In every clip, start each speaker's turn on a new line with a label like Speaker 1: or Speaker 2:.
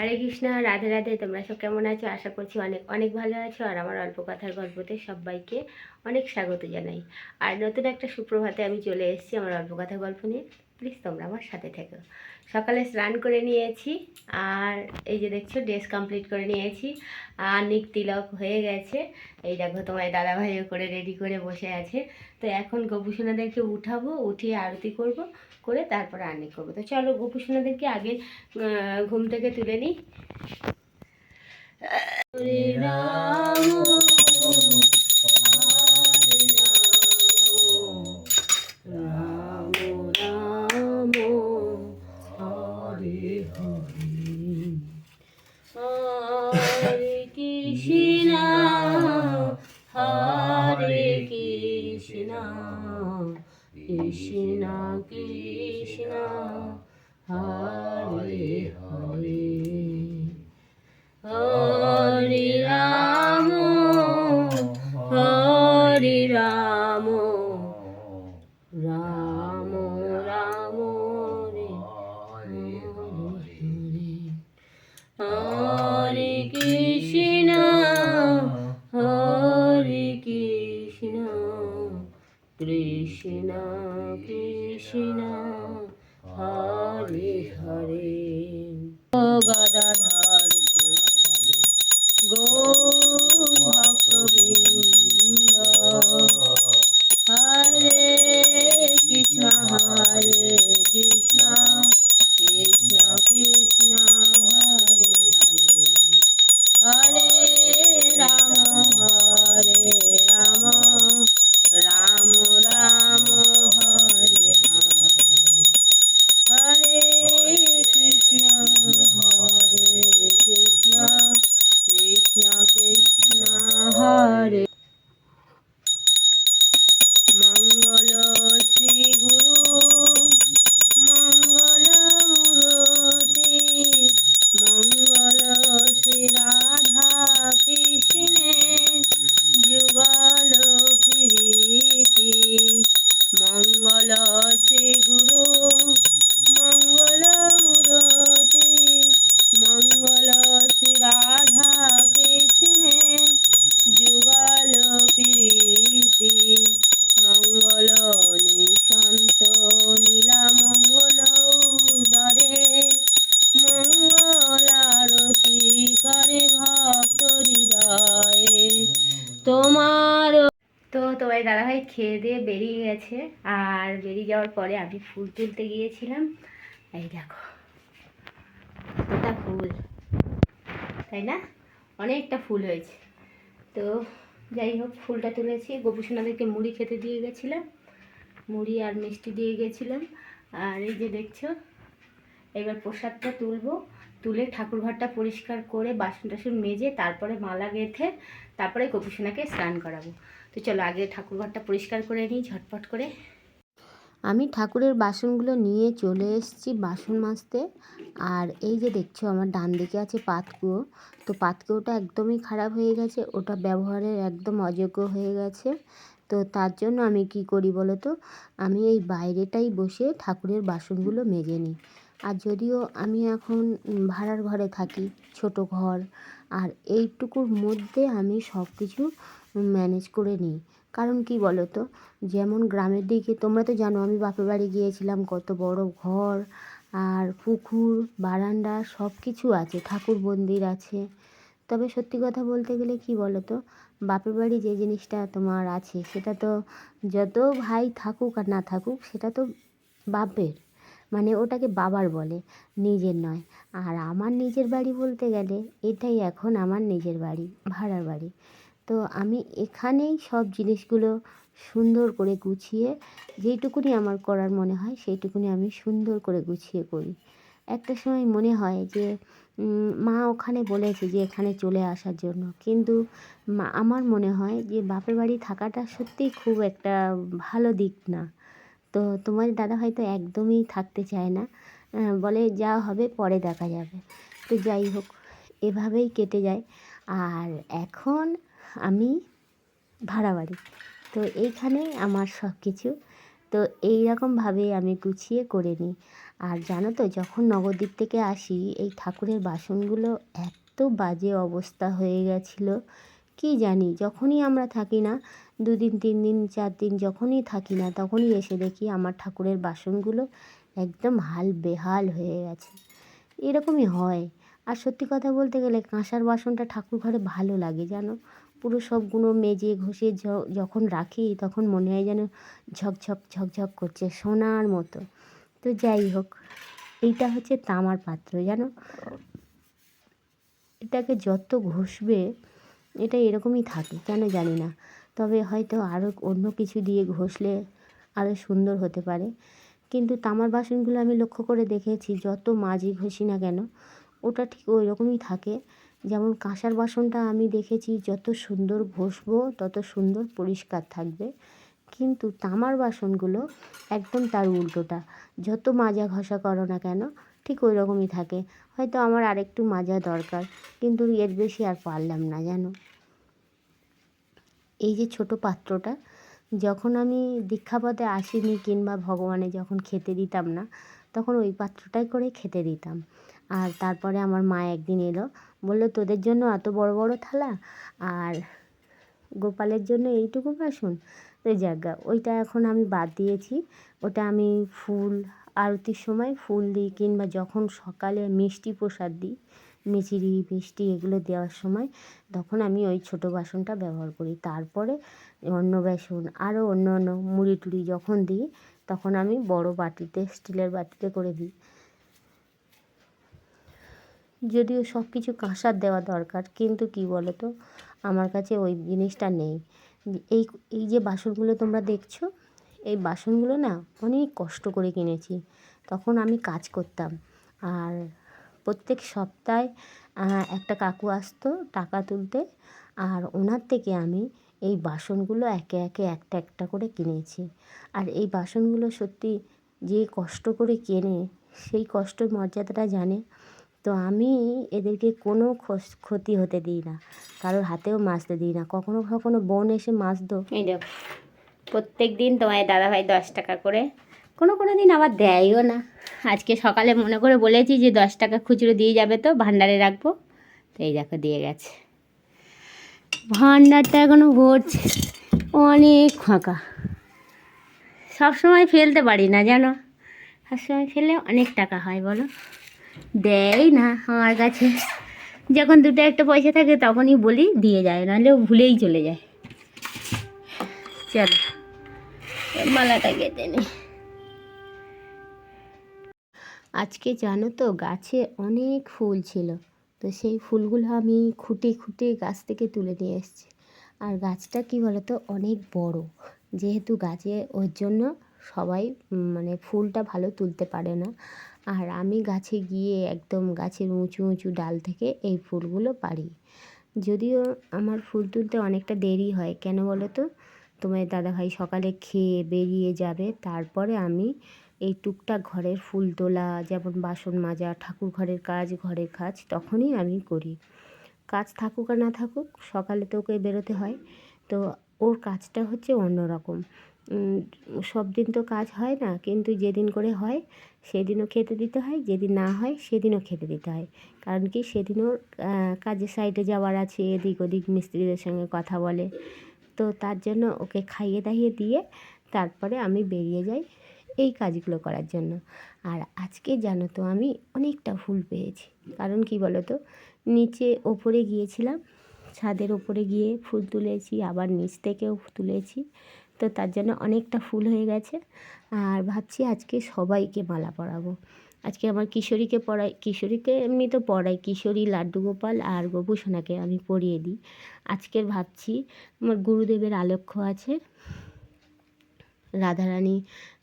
Speaker 1: হরে কৃষ্ণ রাধে রাধে তোমরা সব কেমন আছো আশা করছি অনেক অনেক ভালো আছো আর আমার অল্প কথার গল্পতে সবাইকে অনেক স্বাগত জানাই আর নতুন একটা সুপ্রভাতে আমি চলে এসেছি আমার অল্প কথা গল্প নিয়ে প্লিজ তোমরা আমার সাথে থেকো সকালে স্নান করে নিয়েছি আর এই যে দেখছো ড্রেস কমপ্লিট করে নিয়েছি আর নিক তিলক হয়ে গেছে এই দেখো তোমার দাদাভাইও করে রেডি করে বসে আছে তো এখন গোপুসোনাদেরকে উঠাবো উঠিয়ে আরতি করব করে তারপর আর্নিক করবো তো চলো গোপুসোনাদেরকে আগে ঘুম থেকে তুলে নিই রাম 嗯。কৃষ্ণ হরে হরে গদাধর গো ভক্তবৃন্দ হরে কৃষ্ণ হরে কৃষ্ণ কৃষ্ণ কৃষ্ণ হরে হরে হরে রাম হরে তোমার তো তোমার ভাই খেয়ে দিয়ে বেরিয়ে গেছে আর বেরিয়ে যাওয়ার পরে আমি ফুল তুলতে গিয়েছিলাম এই দেখো ফুল তাই না অনেকটা ফুল হয়েছে তো যাই হোক ফুলটা তুলেছি গোপুসোনাদেরকে মুড়ি খেতে দিয়ে গেছিলাম মুড়ি আর মিষ্টি দিয়ে গেছিলাম আর এই যে দেখছো এবার প্রসাদটা তুলবো তুলে ঠাকুরঘরটা পরিষ্কার করে বাসন টাসন মেজে তারপরে মালা গেঁথে তারপরে গোপীসোনাকে স্নান করাবো তো চলো আগে ঠাকুরঘরটা পরিষ্কার করে নিই ঝটপট করে আমি ঠাকুরের বাসনগুলো নিয়ে চলে এসেছি বাসন মাজতে আর এই যে দেখছো আমার ডান দিকে আছে পাতকুয়ো তো পাতকুয়োটা একদমই খারাপ হয়ে গেছে ওটা ব্যবহারের একদম অযোগ্য হয়ে গেছে তো তার জন্য আমি কি করি বলো তো আমি এই বাইরেটাই বসে ঠাকুরের বাসনগুলো মেজে নিই আর যদিও আমি এখন ভাড়ার ঘরে থাকি ছোটো ঘর আর এইটুকুর মধ্যে আমি সব কিছু ম্যানেজ করে নিই কারণ কী বলো তো যেমন গ্রামের দিকে তোমরা তো জানো আমি বাপের বাড়ি গিয়েছিলাম কত বড় ঘর আর পুকুর বারান্দা সব কিছু আছে ঠাকুর মন্দির আছে তবে সত্যি কথা বলতে গেলে কী বলো তো বাপের বাড়ি যে জিনিসটা তোমার আছে সেটা তো যত ভাই থাকুক আর না থাকুক সেটা তো বাপের মানে ওটাকে বাবার বলে নিজের নয় আর আমার নিজের বাড়ি বলতে গেলে এটাই এখন আমার নিজের বাড়ি ভাড়ার বাড়ি তো আমি এখানেই সব জিনিসগুলো সুন্দর করে গুছিয়ে যেইটুকুনি আমার করার মনে হয় সেইটুকুনি আমি সুন্দর করে গুছিয়ে করি একটা সময় মনে হয় যে মা ওখানে বলেছে যে এখানে চলে আসার জন্য কিন্তু আমার মনে হয় যে বাপের বাড়ি থাকাটা সত্যিই খুব একটা ভালো দিক না তো তোমার দাদা হয়তো একদমই থাকতে চায় না বলে যা হবে পরে দেখা যাবে তো যাই হোক এভাবেই কেটে যায় আর এখন আমি ভাড়া বাড়ি তো এইখানে আমার সব কিছু তো এই রকমভাবে আমি গুছিয়ে করে নিই আর জানো তো যখন নবদ্বীপ থেকে আসি এই ঠাকুরের বাসনগুলো এত বাজে অবস্থা হয়ে গেছিলো কি জানি যখনই আমরা থাকি না দুদিন তিন দিন চার দিন যখনই থাকি না তখনই এসে দেখি আমার ঠাকুরের বাসনগুলো একদম হাল বেহাল হয়ে গেছে এরকমই হয় আর সত্যি কথা বলতে গেলে কাঁসার বাসনটা ঠাকুর ঘরে ভালো লাগে জানো পুরো সবগুলো মেজে ঘষে যখন রাখি তখন মনে হয় যেন ঝকঝক ঝকঝক করছে সোনার মতো তো যাই হোক এইটা হচ্ছে তামার পাত্র জানো এটাকে যত ঘষবে এটা এরকমই থাকে কেন জানি না তবে হয়তো আরও অন্য কিছু দিয়ে ঘষলে আরও সুন্দর হতে পারে কিন্তু তামার বাসনগুলো আমি লক্ষ্য করে দেখেছি যত মাজি ঘষি না কেন ওটা ঠিক ওই রকমই থাকে যেমন কাঁসার বাসনটা আমি দেখেছি যত সুন্দর ঘষব তত সুন্দর পরিষ্কার থাকবে কিন্তু তামার বাসনগুলো একদম তার উল্টোটা যত মাজা ঘষা করো না কেন ঠিক ওই রকমই থাকে হয়তো আমার আরেকটু মাজা দরকার কিন্তু এর বেশি আর পারলাম না জানো এই যে ছোট পাত্রটা যখন আমি দীক্ষাপদে আসিনি কিংবা ভগবানে যখন খেতে দিতাম না তখন ওই পাত্রটাই করে খেতে দিতাম আর তারপরে আমার মা একদিন এলো বললো তোদের জন্য এত বড় বড় থালা আর গোপালের জন্য এইটুকু বাসন তো জায়গা ওইটা এখন আমি বাদ দিয়েছি ওটা আমি ফুল আরতির সময় ফুল দিই কিংবা যখন সকালে মিষ্টি প্রসাদ দিই মিচিরি মিষ্টি এগুলো দেওয়ার সময় তখন আমি ওই ছোটো বাসনটা ব্যবহার করি তারপরে অন্য বেসন আরও অন্য অন্য মুড়ি টুড়ি যখন দিই তখন আমি বড় বাটিতে স্টিলের বাটিতে করে দিই যদিও সব কিছু কাঁসার দেওয়া দরকার কিন্তু কি বলো তো আমার কাছে ওই জিনিসটা নেই এই এই যে বাসনগুলো তোমরা দেখছো এই বাসনগুলো না অনেক কষ্ট করে কিনেছি তখন আমি কাজ করতাম আর প্রত্যেক সপ্তাহে একটা কাকু আসতো টাকা তুলতে আর ওনার থেকে আমি এই বাসনগুলো একে একে একটা একটা করে কিনেছি আর এই বাসনগুলো সত্যি যে কষ্ট করে কেনে সেই কষ্টর মর্যাদাটা জানে তো আমি এদেরকে কোনো ক্ষতি হতে দিই না কারোর হাতেও মাছতে দিই না কখনো কখনো বোন এসে মাছ দো এই দেখো প্রত্যেক দিন তোমায় দাদাভাই দশ টাকা করে কোনো কোনো দিন আবার দেয়ও না আজকে সকালে মনে করে বলেছি যে দশ টাকা খুচরো দিয়ে যাবে তো ভাণ্ডারে রাখবো তো এই দেখো দিয়ে গেছে ভাণ্ডারটা এখনও ভরছে অনেক ফাঁকা সবসময় ফেলতে পারি না জানো সবসময় ফেলে অনেক টাকা হয় বলো দেয় না আমার কাছে যখন দুটো একটা পয়সা থাকে তখনই বলি দিয়ে যায় নাহলে ও ভুলেই চলে যায় চলো মালাটা কেটে নিই আজকে জানো তো গাছে অনেক ফুল ছিল তো সেই ফুলগুলো আমি খুঁটে খুঁটে গাছ থেকে তুলে নিয়ে এসেছি আর গাছটা কী বলতো অনেক বড় যেহেতু গাছে ওর জন্য সবাই মানে ফুলটা ভালো তুলতে পারে না আর আমি গাছে গিয়ে একদম গাছের উঁচু উঁচু ডাল থেকে এই ফুলগুলো পারি যদিও আমার ফুল তুলতে অনেকটা দেরি হয় কেন বলো তো তোমার দাদাভাই সকালে খেয়ে বেরিয়ে যাবে তারপরে আমি এই টুকটাক ঘরের ফুল তোলা যেমন বাসন মাজা ঠাকুর ঘরের কাজ ঘরের কাজ তখনই আমি করি কাজ থাকুক আর না থাকুক সকালে তো ওকে বেরোতে হয় তো ওর কাজটা হচ্ছে অন্যরকম সব দিন তো কাজ হয় না কিন্তু যেদিন করে হয় সেদিনও খেতে দিতে হয় যেদিন না হয় সেদিনও খেতে দিতে হয় কারণ কি সেদিন ওর কাজের সাইডে যাওয়ার আছে এদিক ওদিক মিস্ত্রিদের সঙ্গে কথা বলে তো তার জন্য ওকে খাইয়ে দাইয়ে দিয়ে তারপরে আমি বেরিয়ে যাই এই কাজগুলো করার জন্য আর আজকে জানো তো আমি অনেকটা ফুল পেয়েছি কারণ কি বলো তো নিচে ওপরে গিয়েছিলাম ছাদের ওপরে গিয়ে ফুল তুলেছি আবার নিচ থেকেও তুলেছি তো তার জন্য অনেকটা ফুল হয়ে গেছে আর ভাবছি আজকে সবাইকে মালা পরাবো আজকে আমার কিশোরীকে পড়াই কিশোরীকে এমনি তো পড়াই কিশোরী লাড্ডু গোপাল আর গোপুসোনাকে আমি পড়িয়ে দিই আজকের ভাবছি আমার গুরুদেবের আলক্ষ্য আছে রাধারানী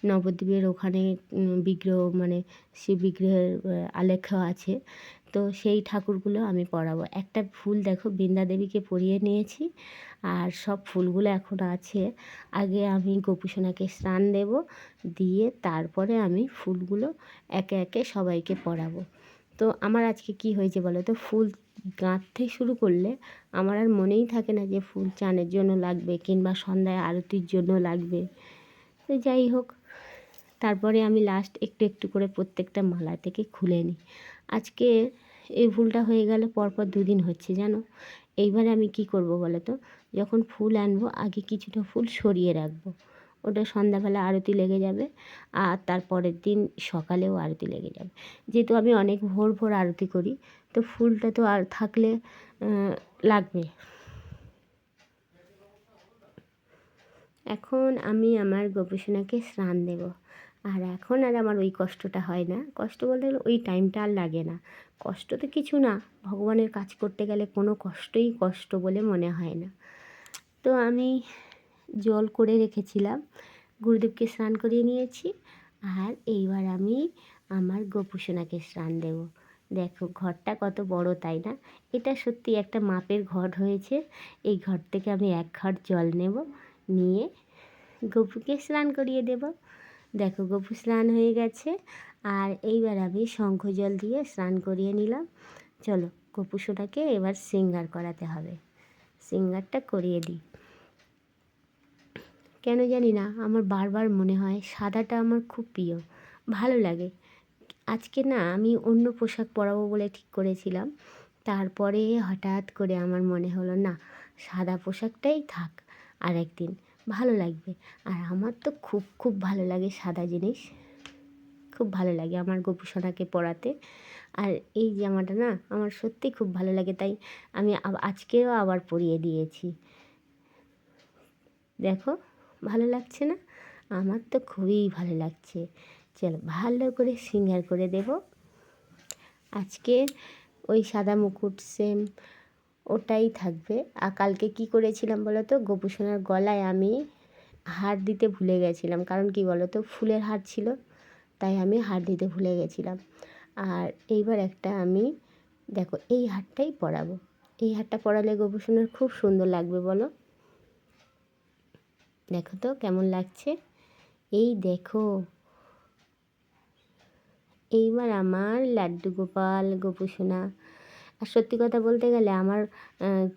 Speaker 1: নবদ্বীপের ওখানে বিগ্রহ মানে শিব বিগ্রহের আলেখ্য আছে তো সেই ঠাকুরগুলো আমি পরাবো একটা ফুল দেখো বৃন্দা দেবীকে পরিয়ে নিয়েছি আর সব ফুলগুলো এখন আছে আগে আমি গোপুসোনাকে স্নান দেব দিয়ে তারপরে আমি ফুলগুলো একে একে সবাইকে পরাবো তো আমার আজকে কি হয়েছে বলো তো ফুল গাঁথতে শুরু করলে আমার আর মনেই থাকে না যে ফুল চানের জন্য লাগবে কিংবা সন্ধ্যায় আরতির জন্য লাগবে তো যাই হোক তারপরে আমি লাস্ট একটু একটু করে প্রত্যেকটা মালা থেকে খুলে নিই আজকে এই ভুলটা হয়ে গেলে পরপর দুদিন হচ্ছে জানো এইবারে আমি কি করব বলো তো যখন ফুল আনবো আগে কিছুটা ফুল সরিয়ে রাখবো ওটা সন্ধ্যাবেলা আরতি লেগে যাবে আর তারপরের দিন সকালেও আরতি লেগে যাবে যেহেতু আমি অনেক ভোর ভোর আরতি করি তো ফুলটা তো আর থাকলে লাগবে এখন আমি আমার গবেষণাকে স্নান দেব আর এখন আর আমার ওই কষ্টটা হয় না কষ্ট বলতে গেলে ওই টাইমটা আর লাগে না কষ্ট তো কিছু না ভগবানের কাজ করতে গেলে কোনো কষ্টই কষ্ট বলে মনে হয় না তো আমি জল করে রেখেছিলাম গুরুদেবকে স্নান করিয়ে নিয়েছি আর এইবার আমি আমার গোপুসোনাকে স্নান দেব দেখো ঘরটা কত বড় তাই না এটা সত্যি একটা মাপের ঘর হয়েছে এই ঘর থেকে আমি এক ঘর জল নেব নিয়ে গপুকে স্নান করিয়ে দেব দেখো গপু স্নান হয়ে গেছে আর এইবার আমি শঙ্খ জল দিয়ে স্নান করিয়ে নিলাম চলো গপুসোটাকে এবার সিঙ্গার করাতে হবে সিঙ্গারটা করিয়ে দিই কেন জানি না আমার বারবার মনে হয় সাদাটা আমার খুব প্রিয় ভালো লাগে আজকে না আমি অন্য পোশাক পরাবো বলে ঠিক করেছিলাম তারপরে হঠাৎ করে আমার মনে হলো না সাদা পোশাকটাই থাক আর একদিন ভালো লাগবে আর আমার তো খুব খুব ভালো লাগে সাদা জিনিস খুব ভালো লাগে আমার গোপু সোনাকে পরাতে আর এই জামাটা না আমার সত্যি খুব ভালো লাগে তাই আমি আজকেও আবার পরিয়ে দিয়েছি দেখো ভালো লাগছে না আমার তো খুবই ভালো লাগছে চলো ভালো করে সিঙ্গার করে দেব আজকে ওই সাদা মুকুট সেম ওটাই থাকবে আর কালকে কী করেছিলাম বলো তো গোপুসোনার গলায় আমি হার দিতে ভুলে গেছিলাম কারণ কি বলো তো ফুলের হার ছিল তাই আমি হার দিতে ভুলে গেছিলাম আর এইবার একটা আমি দেখো এই হারটাই পরাবো এই হারটা পরালে গোপুসোনার খুব সুন্দর লাগবে বলো দেখো তো কেমন লাগছে এই দেখো এইবার আমার লাড্ডু গোপাল গোপুসোনা আর সত্যি কথা বলতে গেলে আমার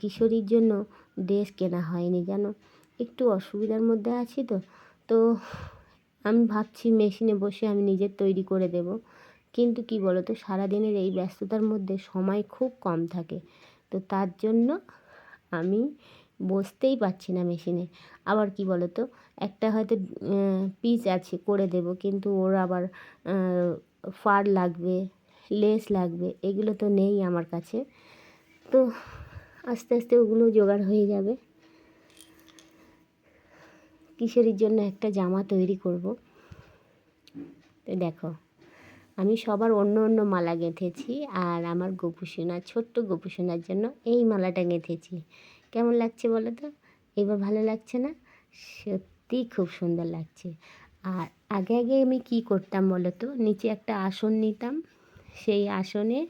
Speaker 1: কিশোরীর জন্য ড্রেস কেনা হয়নি যেন একটু অসুবিধার মধ্যে আছি তো তো আমি ভাবছি মেশিনে বসে আমি নিজের তৈরি করে দেব কিন্তু কি বলো তো সারাদিনের এই ব্যস্ততার মধ্যে সময় খুব কম থাকে তো তার জন্য আমি বসতেই পারছি না মেশিনে আবার কি বলো তো একটা হয়তো পিচ আছে করে দেব কিন্তু ওর আবার ফার লাগবে লেস লাগবে এগুলো তো নেই আমার কাছে তো আস্তে আস্তে ওগুলো জোগাড় হয়ে যাবে কিসের জন্য একটা জামা তৈরি করব তো দেখো আমি সবার অন্য অন্য মালা গেঁথেছি আর আমার গোপুসোনা ছোট্ট গোপুসোনার জন্য এই মালাটা গেঁথেছি কেমন লাগছে বলো তো এবার ভালো লাগছে না সত্যি খুব সুন্দর লাগছে আর আগে আগে আমি কি করতাম বলো তো নিচে একটা আসন নিতাম সেই আসনে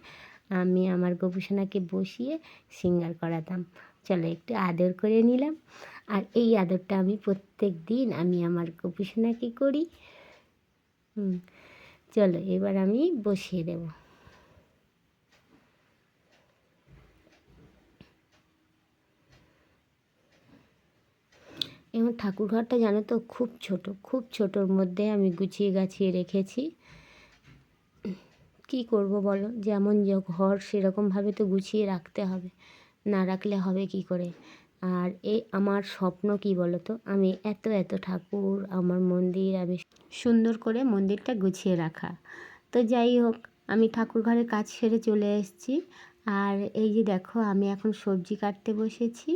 Speaker 1: আমি আমার গবেষণাকে বসিয়ে সিঙ্গার করাতাম চলো একটু আদর করে নিলাম আর এই আদরটা আমি প্রত্যেক দিন আমি আমার গবেষণাকে করি চলো এবার আমি বসিয়ে দেব এবং ঠাকুরঘরটা জানো তো খুব ছোট খুব ছোটোর মধ্যে আমি গুছিয়ে গাছিয়ে রেখেছি কী করব বলো যেমন ঘর সেরকমভাবে তো গুছিয়ে রাখতে হবে না রাখলে হবে কি করে আর এ আমার স্বপ্ন কি বলো তো আমি এত এত ঠাকুর আমার মন্দির আমি সুন্দর করে মন্দিরটা গুছিয়ে রাখা তো যাই হোক আমি ঠাকুর ঘরের কাজ সেরে চলে এসেছি আর এই যে দেখো আমি এখন সবজি কাটতে বসেছি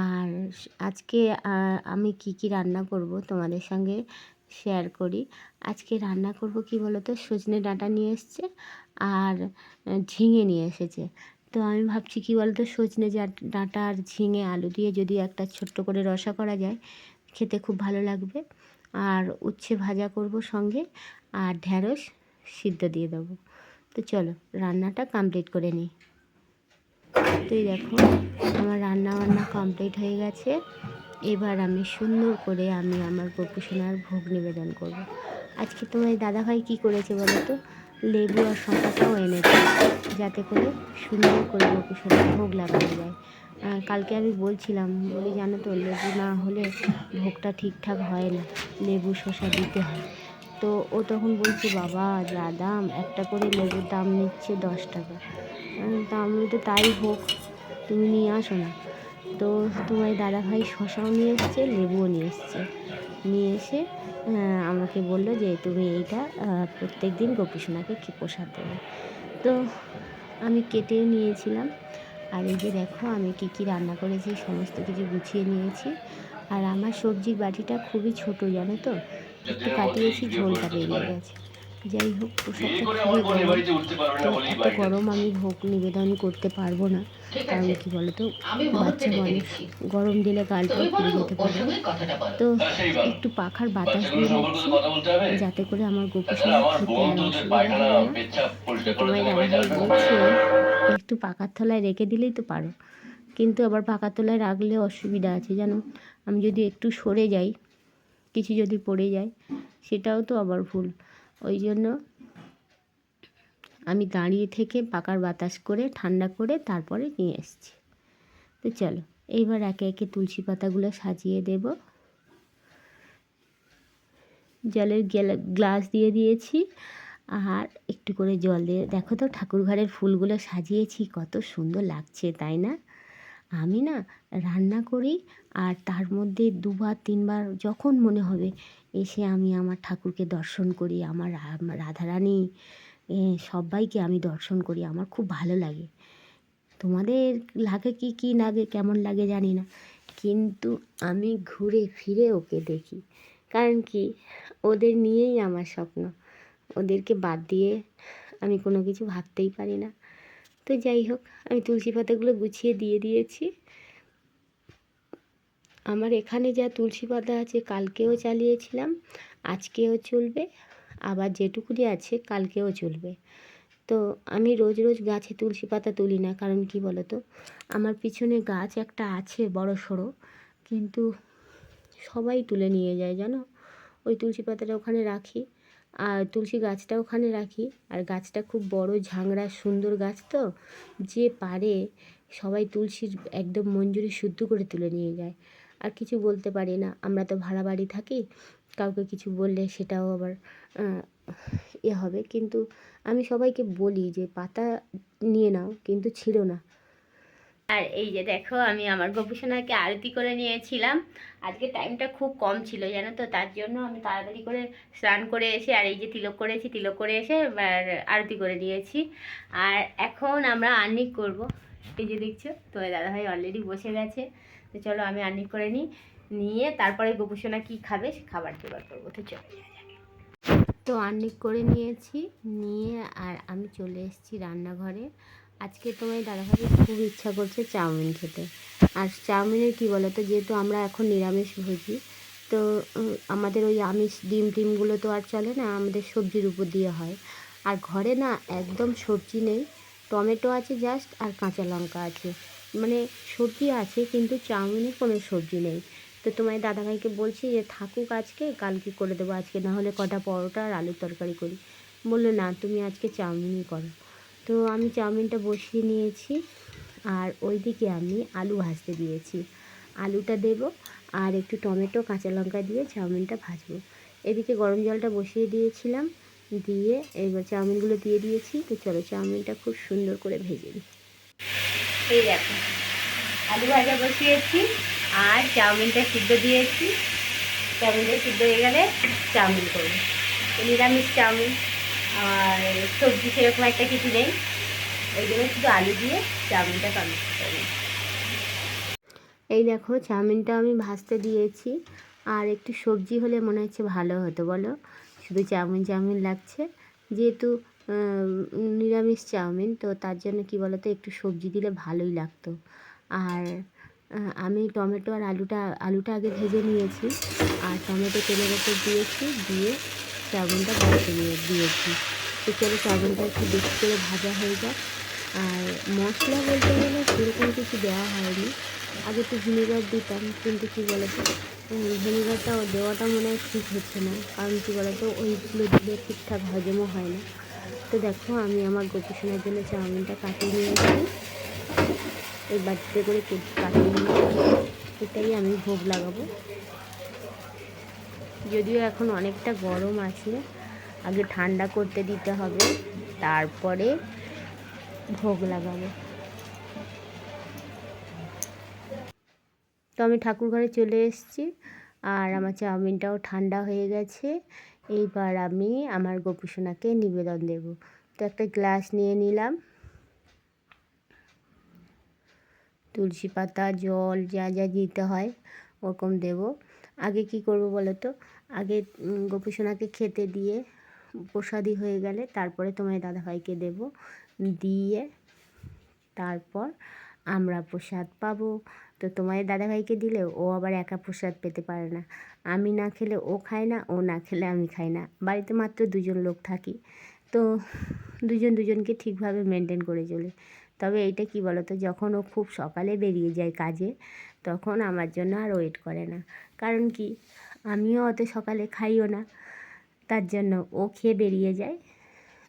Speaker 1: আর আজকে আমি কি কি রান্না করব তোমাদের সঙ্গে শেয়ার করি আজকে রান্না করব কি বলো তো সজনে ডাঁটা নিয়ে এসছে আর ঝিঙে নিয়ে এসেছে তো আমি ভাবছি কি বলতো সজনে ডাঁটা আর ঝিঙে আলু দিয়ে যদি একটা ছোট্ট করে রসা করা যায় খেতে খুব ভালো লাগবে আর উচ্ছে ভাজা করব সঙ্গে আর ঢ্যাঁড়স সিদ্ধ দিয়ে দেবো তো চলো রান্নাটা কমপ্লিট করে নিই তো দেখো আমার রান্না বান্না কমপ্লিট হয়ে গেছে এবার আমি সুন্দর করে আমি আমার প্রফেশনার ভোগ নিবেদন করব। আজকে তোমার দাদাভাই কি করেছে বলো তো লেবু আর শঙ্কাটাও এনেছে যাতে করে সুন্দর করে প্রফেশনার ভোগ লাগানো যায় কালকে আমি বলছিলাম বলি জানো তো লেবু না হলে ভোগটা ঠিকঠাক হয় না লেবু শশা দিতে হয় তো ও তখন বলছে বাবা যা দাম একটা করে লেবুর দাম নিচ্ছে দশ টাকা তা আমি তো তাই হোক তুমি নিয়ে আসো না তো তোমার দাদাভাই শশাও নিয়ে এসছে লেবুও নিয়ে এসছে নিয়ে এসে আমাকে বললো যে তুমি এইটা প্রত্যেক দিন গোপীসোনাকে প্রসাদ দেবে তো আমি কেটে নিয়েছিলাম আর এই যে দেখো আমি কি কি রান্না করেছি সমস্ত কিছু গুছিয়ে নিয়েছি আর আমার সবজির বাটিটা খুবই ছোট জানো তো একটু কাটিয়েছি ঝোলটা বেরিয়ে গেছে যাই হোক এত গরম আমি ভোগ নিবেদন করতে পারবো না কারণ কি বলতো বাচ্চা মানুষ গরম দিলে গালটা পুড়ে যেতে পারে তো হ্যাঁ, একটু পাখার বাতাস দিয়ে যাতে করে আমার গোপসের তোমায় একটু পাখার তলায় রেখে দিলেই তো পারো কিন্তু আবার পাখার তলায় রাখলে অসুবিধা আছে জানো আমি যদি একটু সরে যাই কিছু যদি পড়ে যায় সেটাও তো আবার ভুল ওই জন্য আমি দাঁড়িয়ে থেকে পাকার বাতাস করে ঠান্ডা করে তারপরে নিয়ে এসছি তো চলো এইবার একে একে তুলসী পাতাগুলো সাজিয়ে দেব জলের গ্লাস দিয়ে দিয়েছি আর একটু করে জল দিয়ে দেখো তো ঠাকুর ঘরের ফুলগুলো সাজিয়েছি কত সুন্দর লাগছে তাই না আমি না রান্না করি আর তার মধ্যে দুবার তিনবার যখন মনে হবে এসে আমি আমার ঠাকুরকে দর্শন করি আমার রাধারানী সবাইকে আমি দর্শন করি আমার খুব ভালো লাগে তোমাদের লাগে কি কি লাগে কেমন লাগে জানি না কিন্তু আমি ঘুরে ফিরে ওকে দেখি কারণ কি ওদের নিয়েই আমার স্বপ্ন ওদেরকে বাদ দিয়ে আমি কোনো কিছু ভাবতেই পারি না তো যাই হোক আমি তুলসী পাতাগুলো গুছিয়ে দিয়ে দিয়েছি আমার এখানে যা তুলসী পাতা আছে কালকেও চালিয়েছিলাম আজকেও চলবে আবার যেটুকুনি আছে কালকেও চলবে তো আমি রোজ রোজ গাছে তুলসী পাতা তুলি না কারণ কি বলো তো আমার পিছনে গাছ একটা আছে বড় সড়ো কিন্তু সবাই তুলে নিয়ে যায় জানো ওই তুলসী পাতাটা ওখানে রাখি আর তুলসী গাছটা ওখানে রাখি আর গাছটা খুব বড় ঝাংড়া সুন্দর গাছ তো যে পারে সবাই তুলসীর একদম মঞ্জুরি শুদ্ধ করে তুলে নিয়ে যায় আর কিছু বলতে পারি না আমরা তো ভাড়া বাড়ি থাকি কাউকে কিছু বললে সেটাও আবার এ হবে কিন্তু আমি সবাইকে বলি যে পাতা নিয়ে নাও কিন্তু ছিঁড়ো না আর এই যে দেখো আমি আমার গোপুসোনাকে আরতি করে নিয়েছিলাম আজকে টাইমটা খুব কম ছিল জানো তো তার জন্য আমি তাড়াতাড়ি করে স্নান করে এসে আর এই যে তিলক করেছি তিলক করে এসে আরতি করে দিয়েছি আর এখন আমরা আর্নিক করব এই যে দেখছো দাদা ভাই অলরেডি বসে গেছে তো চলো আমি আর্নিক করে নিই নিয়ে তারপরে গোপুসোনা কি খাবে সে খাবার জোগাড় করবো তো চলো তো আর্নিক করে নিয়েছি নিয়ে আর আমি চলে এসেছি রান্নাঘরে আজকে তোমার দাদাভাই খুব ইচ্ছা করছে চাউমিন খেতে আর চাউমিনের কী বলো তো যেহেতু আমরা এখন নিরামিষ ভোজি তো আমাদের ওই আমিষ ডিম টিমগুলো তো আর চলে না আমাদের সবজির উপর দিয়ে হয় আর ঘরে না একদম সবজি নেই টমেটো আছে জাস্ট আর কাঁচা লঙ্কা আছে মানে সবজি আছে কিন্তু চাউমিনে কোনো সবজি নেই তো তোমার দাদাভাইকে বলছি যে থাকুক আজকে কালকে করে দেবো আজকে না হলে কটা পরোটা আর আলুর তরকারি করি বললো না তুমি আজকে চাউমিনই করো তো আমি চাউমিনটা বসিয়ে নিয়েছি আর ওই দিকে আমি আলু ভাজতে দিয়েছি আলুটা দেব আর একটু টমেটো কাঁচা লঙ্কা দিয়ে চাউমিনটা ভাজবো এদিকে গরম জলটা বসিয়ে দিয়েছিলাম দিয়ে এবার চাউমিনগুলো দিয়ে দিয়েছি তো চলো চাউমিনটা খুব সুন্দর করে ভেজে নিই এই দেখো আলু ভাজা বসিয়েছি আর চাউমিনটা সিদ্ধ দিয়েছি চাউমিনটা সিদ্ধ হয়ে গেলে চাউমিন করবো নিরামিষ চাউমিন আর সবজি সেরকম একটা কিছু নেই ওই জন্য শুধু আলু দিয়ে চাউমিনটা কমপ্লিট করি এই দেখো চাউমিনটা আমি ভাজতে দিয়েছি আর একটু সবজি হলে মনে হচ্ছে ভালো হতো বলো শুধু চাউমিন চাউমিন লাগছে যেহেতু নিরামিষ চাউমিন তো তার জন্য কি বলতো একটু সবজি দিলে ভালোই লাগতো আর আমি টমেটো আর আলুটা আলুটা আগে ভেজে নিয়েছি আর টমেটো তেলের ওপর দিয়েছি দিয়ে চাউমিনটা বাড়িতে নিয়ে দিয়েছি তো চলো চাউমিনটা একটু বেশি করে ভাজা হয়ে যায় আর মশলা বলতে গেলে সেরকম কিছু দেওয়া হয়নি আগে তো ভিনেগার দিতাম কিন্তু কী বলতো ভিনেগারটা দেওয়াটা মনে হয় ঠিক হচ্ছে না কারণ কী বলতো ওইগুলো দিলে ঠিকঠাক হজমও হয় না তো দেখো আমি আমার গোপীষণের জন্য চাউমিনটা কাটিয়ে নিয়েছি এই বাড়িতে করে কাটিয়ে নিয়ে এটাই আমি ভোগ লাগাবো যদিও এখন অনেকটা গরম আছে আগে ঠান্ডা করতে দিতে হবে তারপরে ভোগ লাগাবো তো আমি ঠাকুর ঘরে চলে এসেছি আর আমার চাউমিনটাও ঠান্ডা হয়ে গেছে এইবার আমি আমার গোপুসোনাকে নিবেদন দেব তো একটা গ্লাস নিয়ে নিলাম তুলসী পাতা জল যা যা দিতে হয় ওরকম দেবো আগে কি করব বলো তো আগে গোপুসোনাকে খেতে দিয়ে প্রসাদি হয়ে গেলে তারপরে তোমার দাদাভাইকে দেব দিয়ে তারপর আমরা প্রসাদ পাব তো তোমার দাদাভাইকে দিলে ও আবার একা প্রসাদ পেতে পারে না আমি না খেলে ও খায় না ও না খেলে আমি খাই না বাড়িতে মাত্র দুজন লোক থাকি তো দুজন দুজনকে ঠিকভাবে মেনটেন করে চলে তবে এইটা কি বলতো যখন ও খুব সকালে বেরিয়ে যায় কাজে তখন আমার জন্য আর ওয়েট করে না কারণ কি আমিও অত সকালে খাইও না তার জন্য ও খেয়ে বেরিয়ে যায়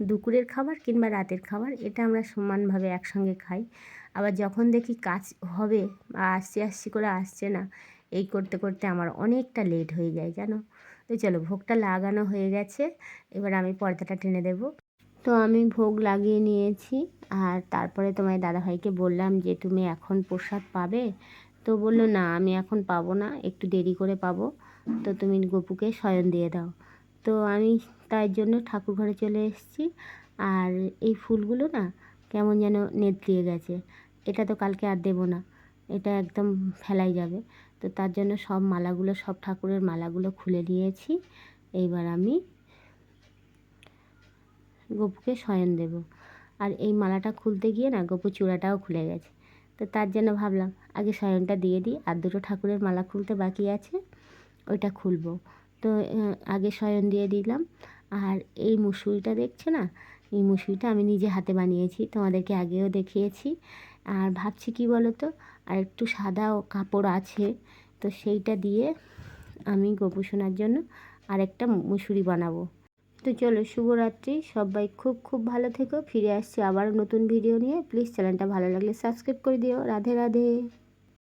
Speaker 1: দুপুরের খাবার কিংবা রাতের খাবার এটা আমরা সমানভাবে একসঙ্গে খাই আবার যখন দেখি কাজ হবে বা আসছি আসছি করে আসছে না এই করতে করতে আমার অনেকটা লেট হয়ে যায় জানো তো চলো ভোগটা লাগানো হয়ে গেছে এবার আমি পর্দাটা টেনে দেব তো আমি ভোগ লাগিয়ে নিয়েছি আর তারপরে তোমার দাদাভাইকে বললাম যে তুমি এখন প্রসাদ পাবে তো বললো না আমি এখন পাবো না একটু দেরি করে পাবো তো তুমি গপুকে শয়ন দিয়ে দাও তো আমি তাই জন্য ঠাকুর ঘরে চলে এসেছি আর এই ফুলগুলো না কেমন যেন নেতলিয়ে গেছে এটা তো কালকে আর দেবো না এটা একদম ফেলাই যাবে তো তার জন্য সব মালাগুলো সব ঠাকুরের মালাগুলো খুলে নিয়েছি এইবার আমি গপুকে শয়ন দেব আর এই মালাটা খুলতে গিয়ে না গপু চূড়াটাও খুলে গেছে তো তার জন্য ভাবলাম আগে সয়নটা দিয়ে দিই আর দুটো ঠাকুরের মালা খুলতে বাকি আছে ওইটা খুলবো তো আগে সয়ন দিয়ে দিলাম আর এই মুসুরিটা দেখছে না এই মুসুরিটা আমি নিজে হাতে বানিয়েছি তোমাদেরকে আগেও দেখিয়েছি আর ভাবছি কি বলো তো আর একটু সাদা কাপড় আছে তো সেইটা দিয়ে আমি গোপু জন্য জন্য একটা মুসুরি বানাবো তো চলো শুভরাত্রি সবাই খুব খুব ভালো থেকো ফিরে আসছি আবার নতুন ভিডিও নিয়ে প্লিজ চ্যানেলটা ভালো লাগলে সাবস্ক্রাইব করে দিও রাধে রাধে